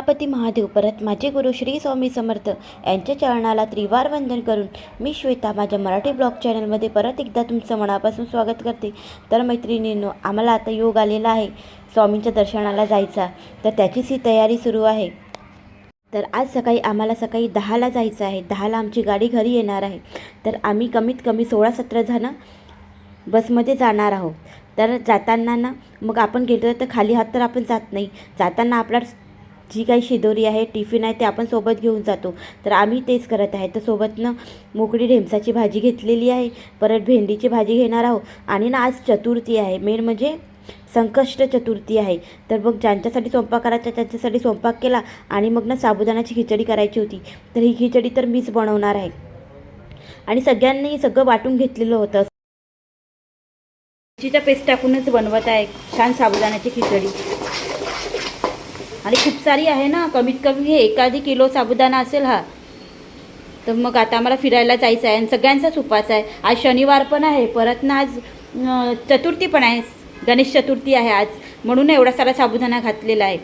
उमापती महादेव परत माझे गुरु श्री स्वामी समर्थ यांच्या चरणाला त्रिवार वंदन करून मी श्वेता माझ्या मराठी ब्लॉग चॅनलमध्ये परत एकदा तुमचं मनापासून स्वागत करते. तर मैत्रिणींनो आम्हाला आता योग आलेला आहे. स्वामींच्या दर्शनाला जायचा. तर त्याचीच ही तयारी सुरू आहे. तर आज सकाळी आम्हाला सकाळी दहाला जायचं आहे. दहाला आमची गाडी घरी येणार आहे. तर आम्ही कमीत कमी सोळा सतरा जणं बसमध्ये जाणार आहोत. तर जाताना ना मग आपण गेलो तर खाली हात तर आपण जात नाही. जाताना आपला जी काही शिदोरी आहे टिफिन आहे ते आपण सोबत घेऊन जातो. तर आम्ही तेच करत आहे. तर सोबतनं मोकळी ढेमसाची भाजी घेतलेली आहे. परत भेंडीची भाजी घेणार आहोत. आणि ना आज चतुर्थी आहे. मेन म्हणजे संकष्ट चतुर्थी आहे. तर मग ज्यांच्यासाठी स्वयंपाक करायचा त्यांच्यासाठी स्वयंपाक केला आणि मग ना साबुदाण्याची खिचडी करायची होती. तर ही खिचडी तर मीच बनवणार आहे. आणि सगळ्यांनी सगळं वाटून घेतलेलं होतं. मिरचीचा पेस्ट टाकूनच बनवत आहे. छान साबुदाण्याची खिचडी. आणि खूप सारी आहे ना कमीत कमी हे एखादी किलो साबुदाणा असेल हा. तर मग आता आम्हाला फिरायला जायचं आहे आणि सगळ्यांचाच उपास आहे. आज शनिवार पण आहे परत ना आज चतुर्थी पण आहे. गणेश चतुर्थी आहे आज. म्हणून एवढा सारा साबुदाणा घातलेला आहे.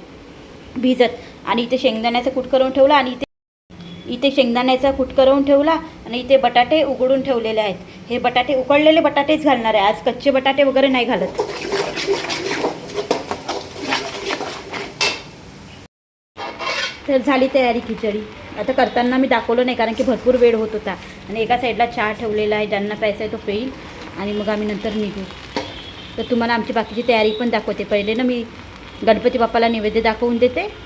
भिजत. आणि इथे शेंगदाण्याचं कूट करून ठेवला आणि इथे इथे शेंगदाण्याचा कूट करून ठेवला आणि इथे बटाटे उघडून ठेवलेले आहेत. हे बटाटे उकडलेले बटाटेच घालणार आहे. आज कच्चे बटाटे वगैरे नाही घालत. तर झाली तयारी खिचडी. आता करताना मी दाखवलं नाही कारण की भरपूर वेळ होत होता. आणि एका साईडला चहा ठेवलेला आहे ज्यांना प्यायचा आहे तो पेईल. आणि मग आम्ही नंतर निघू. तर तुम्हाला आमची बाकीची तयारी पण दाखवते. पहिले ना मी गणपती बाप्पाला नैवेद्य दाखवून देते.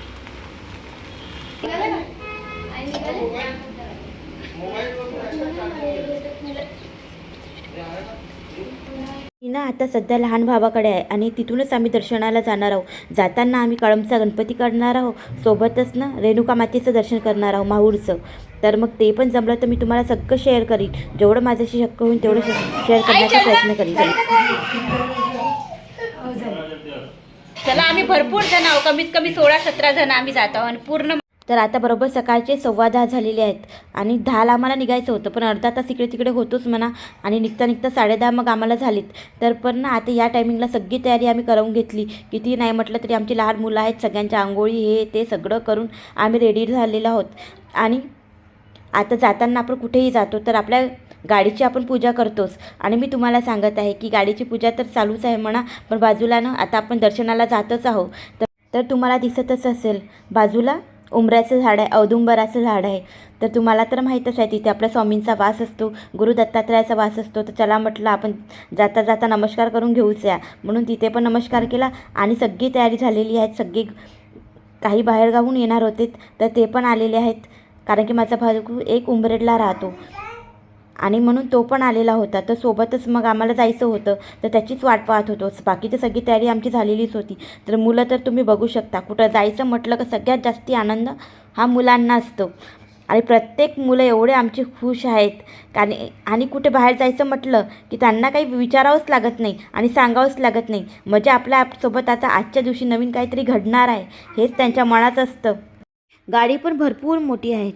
ना आता सध्या लहान भावाकडे आहे आणि तिथूनच आम्ही दर्शनाला जाणार आहोत. जाताना आम्ही कळमचा गणपती करणार आहोत. सोबतच ना रेणुका मातेचं दर्शन करणार आहोत माहूरचं. तर मग ते पण जमलं तर मी तुम्हाला सगळं शेअर करीन. जेवढं माझ्याशी शक्य होईल तेवढं शेअर करण्याचा प्रयत्न करीन. चला आम्ही भरपूर जण आहोत. कमीत कमी सोळा सतरा जण आम्ही जात आहोत आणि पूर्ण तर आता बरोबर सकाळचे सव्वा दहा झालेले आहेत. आणि दहाला आम्हाला निघायचं होतं. पण अर्धा तास इकडे तिकडे होतोच म्हणा. आणि निघता निघता साडेदहा मग आम्हाला झालीत. तर पण ना आता या टायमिंगला सगळी तयारी आम्ही करून घेतली. किती नाही म्हटलं तरी आमची लहान मुलं आहेत. सगळ्यांच्या आंघोळी हे ते सगळं करून आम्ही रेडी झालेलो आहोत. आणि आता जाताना आपण कुठेही जातो तर आपल्या गाडीची आपण पूजा करतोच. आणि मी तुम्हाला सांगत आहे की गाडीची पूजा तर चालूच आहे म्हणा. पण बाजूला ना आता आपण दर्शनाला जातच आहोत. तर तर तुम्हाला दिसतच असेल बाजूला उंबऱ्याचं झाड आहे औदुंबराचं झाड आहे. तर तुम्हाला तर माहीतच आहे तिथे आपल्या स्वामींचा वास असतो गुरु दत्तात्रयाचा वास असतो. तर चला म्हटलं आपण जाता जाता नमस्कार करून घेऊच या म्हणून तिथे पण नमस्कार केला आणि सगळी तयारी झालेली आहे. सगळी काही बाहेरगावून येणार होते तर ते पण आलेले आहेत. कारण की माझा भाऊ एक उंबरेडला राहतो. आणि म्हणून तो पण आलेला होता. तर सोबतच मग आम्हाला जायचं होतं. तर त्याचीच वाट पाहत होतो. बाकीची सगळी तयारी आमची झालेलीच होती. तर मुलं तर तुम्ही बघू शकता. कुठं जायचं म्हटलं का सगळ्यात जास्ती आनंद हा मुलांना असतो. आणि प्रत्येक मुलं एवढे आमचे खुश आहेत. आणि आणि कुठे बाहेर जायचं म्हटलं की त्यांना काही विचारावंच लागत नाही आणि सांगावंच लागत नाही. म्हणजे आपल्या आपसोबत आता आजच्या दिवशी नवीन काहीतरी घडणार आहे. हेच त्यांच्या मनात असतं. गाडी पण भरपूर मोठी आहे.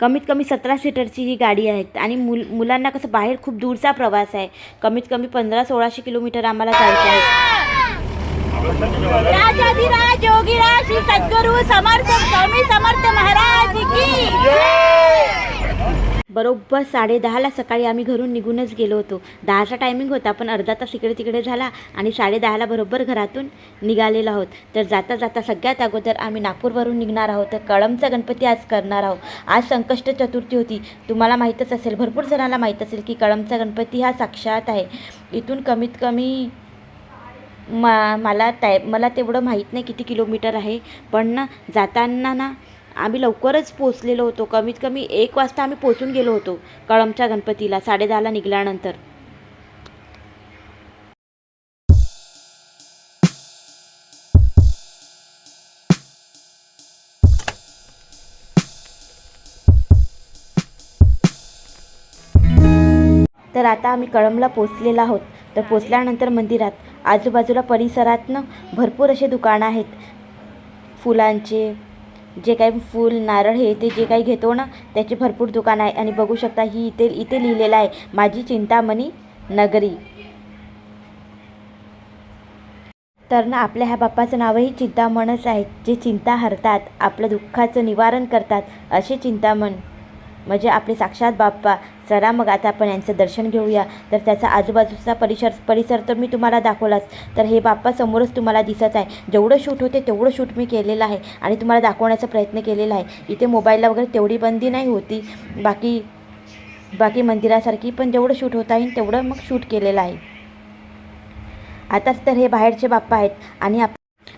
कमीत कमी सतरा सीटरची ही गाडी आहे. आणि मुल मुलांना कसं बाहेर खूप दूरचा प्रवास आहे. कमीत कमी पंधरा सोळाशे किलोमीटर आम्हाला जायचं आहे. राजाधिराज योगीराज श्री सद्गुरु समर्थ स्वामी समर्थ महाराज की बरोबर साडे दहाला सकाळी आम्ही घरून निघूनच गेलो होतो. दहाचा टायमिंग होता पण अर्धा तास इकडे तिकडे झाला आणि साडे दहाला बरोबर घरातून निघालेलो आहोत. तर जाता जाता सगळ्यात अगोदर आम्ही नागपूरवरून निघणार आहोत. तर कळमचा गणपती आज करणार आहोत. आज संकष्ट चतुर्थी होती. तुम्हाला माहीतच असेल भरपूर जणांना माहीत असेल की कळमचा गणपती हा साक्षात आहे. इथून कमीत कमी मा मला टाय मला तेवढं माहीत नाही किती किलोमीटर आहे. पण ना जाताना ना आम्ही लवकरच पोचलेलो होतो. कमीत कमी एक वाजता आम्ही पोचून गेलो होतो. कळमच्या गणपतीला साडेदहाला निघाल्यानंतर. तर आता आम्ही कळमला पोचलेला आहोत. तर पोचल्यानंतर मंदिरात आजूबाजूला परिसरातनं भरपूर असे दुकानं आहेत. फुलांचे जे काही फूल नारळ हे ते जे काही घेतो ना त्याचे भरपूर दुकान आहे. आणि बघू शकता ही इथे इथे लिहिलेलं आहे माझी चिंतामणी नगरी. तर ना आपल्या ह्या बाप्पाचं नावही चिंतामणच आहे. जे चिंता हरतात आपलं दुःखाचं निवारण करतात असे चिंतामण. म्हणजे आपले साक्षात बाप्पा चला मग आता आपण यांचं दर्शन घेऊया. तर त्याचा आजूबाजूचा परिसर परिसर तर मी तुम्हाला दाखवलाच. तर हे बाप्पा समोरच तुम्हाला दिसत आहे. जेवढं शूट होते तेवढं शूट मी केलेलं आहे आणि तुम्हाला दाखवण्याचा प्रयत्न केलेला आहे. इथे मोबाईलला वगैरे तेवढी बंदी नाही होती. बाकी बाकी मंदिरासारखी पण जेवढं शूट होता येईल तेवढं मग शूट केलेलं आहे. आताच तर हे बाहेरचे बाप्पा आहेत आणि आप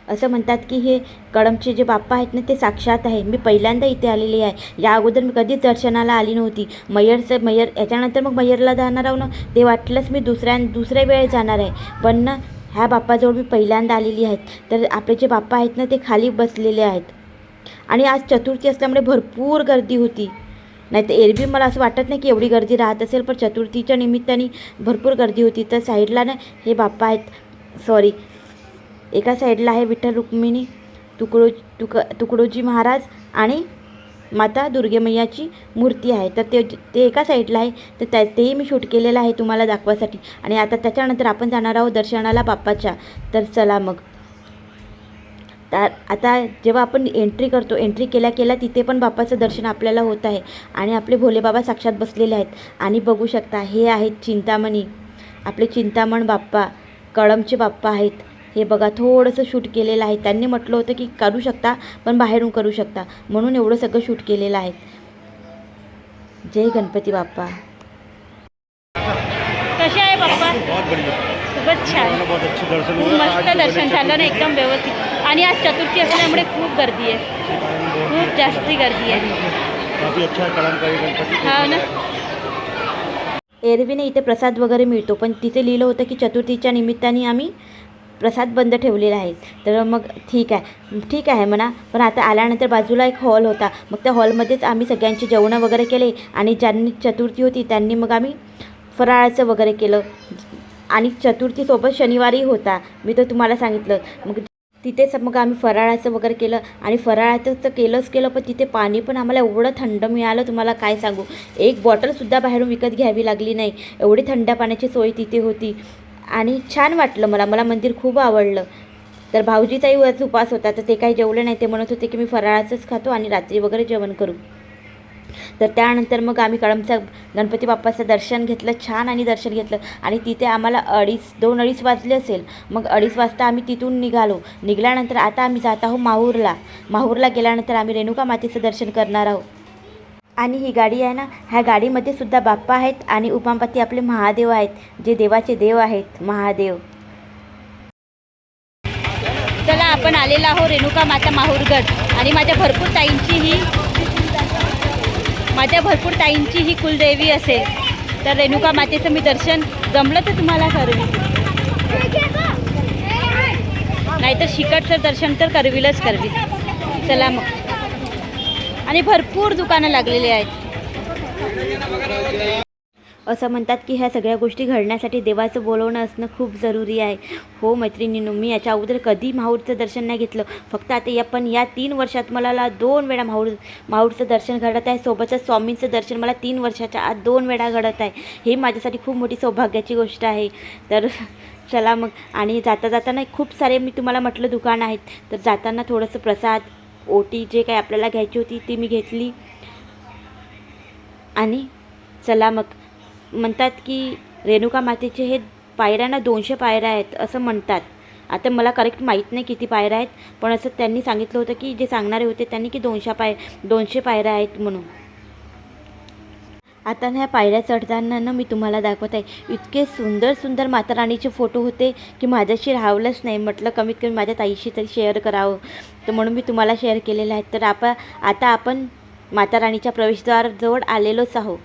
असं म्हणतात की हे कळमचे जे बाप्पा आहेत ना ते साक्षात आहे. मी पहिल्यांदा इथे आलेली आहे. या अगोदर मी कधीच दर्शनाला आली नव्हती. मयरचं मयर याच्यानंतर मग मयरला जाणार आहो ना ते वाटलंच मी दुसऱ्या दुसऱ्या वेळेस जाणार आहे. पण ना ह्या बाप्पाजवळ मी पहिल्यांदा आलेली आहेत. तर आपले जे बाप्पा आहेत ना ते खाली बसलेले आहेत. आणि आज चतुर्थी असल्यामुळे भरपूर गर्दी होती. नाही तर एरवी मला असं वाटत नाही की एवढी गर्दी राहत असेल पण चतुर्थीच्या निमित्ताने भरपूर गर्दी होती. तर साईडला ना हे बाप्पा आहेत. सॉरी एका साईडला आहे विठ्ठल रुक्मिणी तुकडो तुक तुकडोजी महाराज आणि माता दुर्गेमय्याची मूर्ती आहे. तर ते ते एका साईडला आहे. तर त्या तेही मी शूट केलेलं आहे तुम्हाला दाखवासाठी. आणि आता त्याच्यानंतर आपण जाणार आहोत दर्शनाला बाप्पाच्या. तर चला मग. तर आता जेव्हा आपण एंट्री करतो एंट्री केल्या केल्या तिथे पण बाप्पाचं दर्शन आपल्याला होत आहे. आणि आपले भोलेबाबा साक्षात बसलेले आहेत. आणि बघू शकता हे आहेत चिंतामणी. आपले चिंतामण बाप्पा कळमचे बाप्पा आहेत. हे बघा थोडंसं शूट केलेलं आहे. त्यांनी म्हटलं होतं की करू शकता पण बाहेरून करू शकता. म्हणून एवढं सगळं शूट केलेलं आहे. जय गणपती बाप्पा. कसे आहे बाप्पा? खूपच छान. मस्त दर्शन झालं ना एकदम व्यवस्थित. आणि आज चतुर्थी असल्यामुळे खूप गर्दी आहे. खूप जास्ती गर्दी आहे. हा ना? एरवीने इथे प्रसाद वगैरे मिळतो पण तिथे लिहिलं होतं की चतुर्थीच्या निमित्ताने आम्ही प्रसाद बंद ठेवलेला आहे. तर मग ठीक आहे. ठीक आहे म्हणा. पण आता आल्यानंतर बाजूला एक हॉल होता. मग त्या हॉलमध्येच आम्ही सगळ्यांची जेवणं वगैरे केले आणि ज्यांनी चतुर्थी होती त्यांनी मग आम्ही फराळाचं वगैरे केलं. आणि चतुर्थीसोबत शनिवारी होता. मी तर तुम्हाला सांगितलं. मग तिथेच मग आम्ही फराळाचं वगैरे केलं. आणि फराळाचं तर केलंच केलं. पण तिथे पाणी पण आम्हाला एवढं थंड मिळालं. तुम्हाला काय सांगू? एक बॉटलसुद्धा बाहेरून विकत घ्यावी लागली नाही. एवढी थंड पाण्याची सोय तिथे होती. आणि छान वाटलं मला. मला मंदिर खूप आवडलं. तर भाऊजीचाही आज उपास होता. तर ते काही जेवले नाही. ते म्हणत होते की मी फराळाचंच खातो आणि रात्री वगैरे जेवण करू. तर त्यानंतर मग आम्ही कळमचा गणपती बाप्पाचं दर्शन घेतलं. छान आणि दर्शन घेतलं. आणि तिथे आम्हाला अडीच दोन अडीच वाजले असेल. मग अडीच वाजता आम्ही तिथून निघालो. निघाल्यानंतर आता आम्ही जात आहोत माहूरला. माहूरला गेल्यानंतर आम्ही रेणुका मातेचं दर्शन करणार आहोत. आणि ही गाडी आहे ना ह्या गाडीमध्ये सुद्धा बाप्पा आहेत आणि उमापती आपले महादेव आहेत जे देवाचे देव आहेत महादेव. चला आपण आलेलो आहो रेणुका माता माहूरगड. आणि माझ्या भरपूर ताईंची ही माझ्या भरपूर ताईंची ही कुलदेवी असेल. तर रेणुका मातेचं मी दर्शन जमलं तर तुम्हाला करवी. नाहीतर शिकटचं दर्शन तर करवीलच करवी. चला मग. आणि भरपूर दुकानं लागलेली आहेत. असं म्हणतात की ह्या सगळ्या गोष्टी घडण्यासाठी देवाचं बोलवणं असणं खूप जरुरी आहे. हो मैत्रिणींनो मी याच्या अगोदर कधी माहूरचं दर्शन नाही घेतलं. फक्त आता या पण या तीन वर्षात मला ला दोन वेळा माहूर माहूरचं दर्शन घडत आहे. सोबतच स्वामींचं दर्शन मला तीन वर्षाच्या आत दोन वेळा घडत आहे. हे माझ्यासाठी खूप मोठी सौभाग्याची गोष्ट आहे. तर चला मग. आणि जाता जाताना खूप सारे मी तुम्हाला म्हटलं दुकान आहेत. तर जाताना थोडंसं प्रसाद ओटी जे काही आपल्याला घ्यायची होती ती मी घेतली. आणि चला मग म्हणतात की रेणुका मातेचे हे पायऱ्यांना दोनशे पायऱ्या आहेत असं म्हणतात. आता मला करेक्ट माहीत नाही किती पायऱ्या आहेत पण असं त्यांनी सांगितलं होतं की जे सांगणारे होते त्यांनी की दोनशे पाय दोनशे पायऱ्या आहेत म्हणून. आता ह्या पायऱ्या चढताना ना मी तुम्हाला दाखवत आहे. इतके सुंदर सुंदर माता राणीचे फोटो होते की माझ्याशी राहवलंच नाही. म्हटलं कमीत कमी माझ्या ताईशी तरी शेअर करावं. तर म्हणून मी तुम्हाला शेअर केलेलं आहे. तर आपण आता आपण माता राणीच्या आलेलोच आहो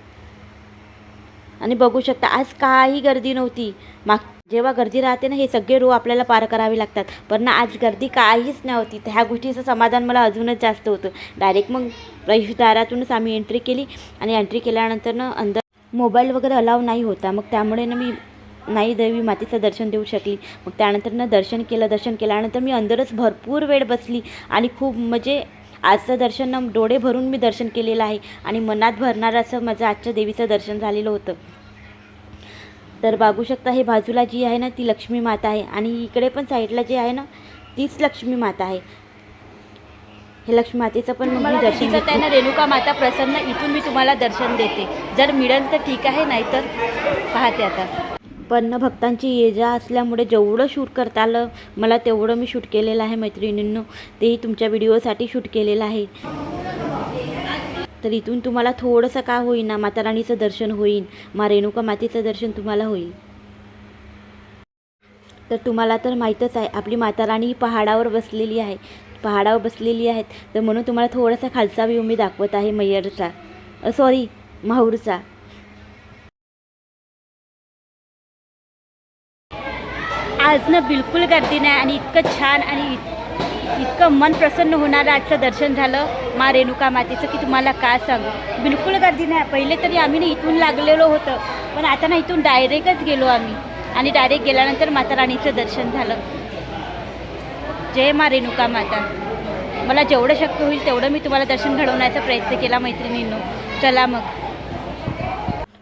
आणि बघू शकता आज काही गर्दी नव्हती. माग जेव्हा गर्दी राहते ना हे सगळे रो आपल्याला पार करावे लागतात. पण ना आज गर्दी काहीच नव्हती. तर ह्या गोष्टीचं समाधान मला अजूनच जास्त होतं. डायरेक्ट मग प्रवेशद्वारातूनच आम्ही एंट्री केली आणि एंट्री केल्यानंतर ना अंदर मोबाईल वगैरे अलाव नाही होता. मग त्यामुळे ना मी नाही देवी मातेचं दर्शन देऊ शकली. मग त्यानंतर ना दर्शन केलं दर्शन केल्यानंतर मी अंदरच भरपूर वेळ बसली आणि खूप म्हणजे आजचं दर्शन ना डोळे भरून मी दर्शन केलेलं आहे आणि मनात भरणारं असं माझं आजच्या देवीचं दर्शन झालेलं होतं. तर बघू शकता हे बाजूला जी आहे ना ती लक्ष्मी माता आहे आणि इकडे पण साईडला जी आहे ना तीच लक्ष्मी माता आहे. हे लक्ष्मी मातेचं पण मग दर्शन आहे. ना रेणुका माता प्रसन्न इथून मी तुम्हाला दर्शन देते. जर मिळेल तर ठीक आहे नाहीतर पाहते आता. पण भक्तांची ये जा असल्यामुळे जेवढं शूट करता आलं मला तेवढं मी शूट केलेलं आहे मैत्रिणींनो. तेही तुमच्या व्हिडिओसाठी शूट केलेलं आहे. तर इथून तुम्हाला थोडंसं का होईना माता राणीचं दर्शन होईल मा रेणुका मातेचं दर्शन तुम्हाला होईल. तर तुम्हाला तर माहीतच आहे आपली माता राणी ही पहाडावर बसलेली आहे. पहाडावर बसलेली आहेत. तर म्हणून तुम्हाला थोडासा खालचा व्ह्यू मी दाखवत आहे मैयरचा. सॉरी माहूरचा. आज ना बिलकुल गर्दी नाही आणि इतकं छान आणि इतकं मन प्रसन्न होणारं आजचं दर्शन झालं. मा रेणुका मातेचं की तुम्हाला काय सांगू? बिलकुल गर्दी नाही. पहिले तरी आम्ही ना इथून लागलेलो होतं. पण आता ना इथून डायरेक्टच गेलो आम्ही. आणि डायरेक्ट गेल्यानंतर माता राणीचं दर्शन झालं. जय मा रेणुका माता. मला जेवढं शक्य होईल तेवढं मी तुम्हाला दर्शन घडवण्याचा प्रयत्न केला मैत्रिणींनो. चला मग.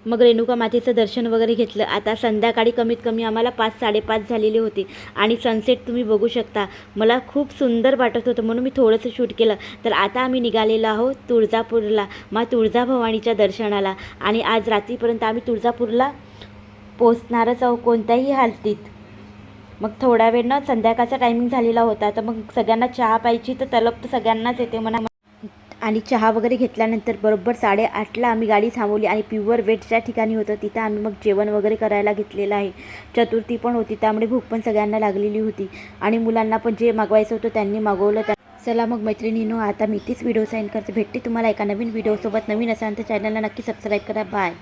मग रेणुका मातेचं दर्शन वगैरे घेतलं. आता संध्याकाळी कमीत कमी आम्हाला पाच साडेपाच झालेले होते. आणि सनसेट तुम्ही बघू शकता. मला खूप सुंदर वाटत होतं म्हणून मी थोडंसं शूट केलं. तर आता आम्ही निघालेलो आहोत तुळजापूरला मा तुळजाभवानीच्या दर्शनाला. आणि आज रात्रीपर्यंत आम्ही तुळजापूरला पोचणारच आहोत कोणत्याही हालतीत. मग थोडा वेळ ना संध्याकाळचा टायमिंग झालेला होता तर मग सगळ्यांना चहा पाहिजे तर तलब तर सगळ्यांनाच येते म्हणा. आणि चहा वगैरे घेतल्यानंतर बरोबर साडेआठला आम्ही गाडी थांबवली आणि प्युअर वेटच्या ठिकाणी होतं तिथं आम्ही मग जेवण वगैरे करायला घेतलेलं आहे. चतुर्थी पण होती त्यामुळे भूक पण सगळ्यांना लागलेली होती. आणि मुलांना पण जे मागवायचं होतं त्यांनी मागवलं त्या चला मग मैत्रिणीनो आता मी तीच व्हिडिओ साईन करते. भेटते तुम्हाला एका नवीन व्हिडिओसोबत नवीन असाल तर चॅनलला नक्की सबस्क्राईब करा. बाय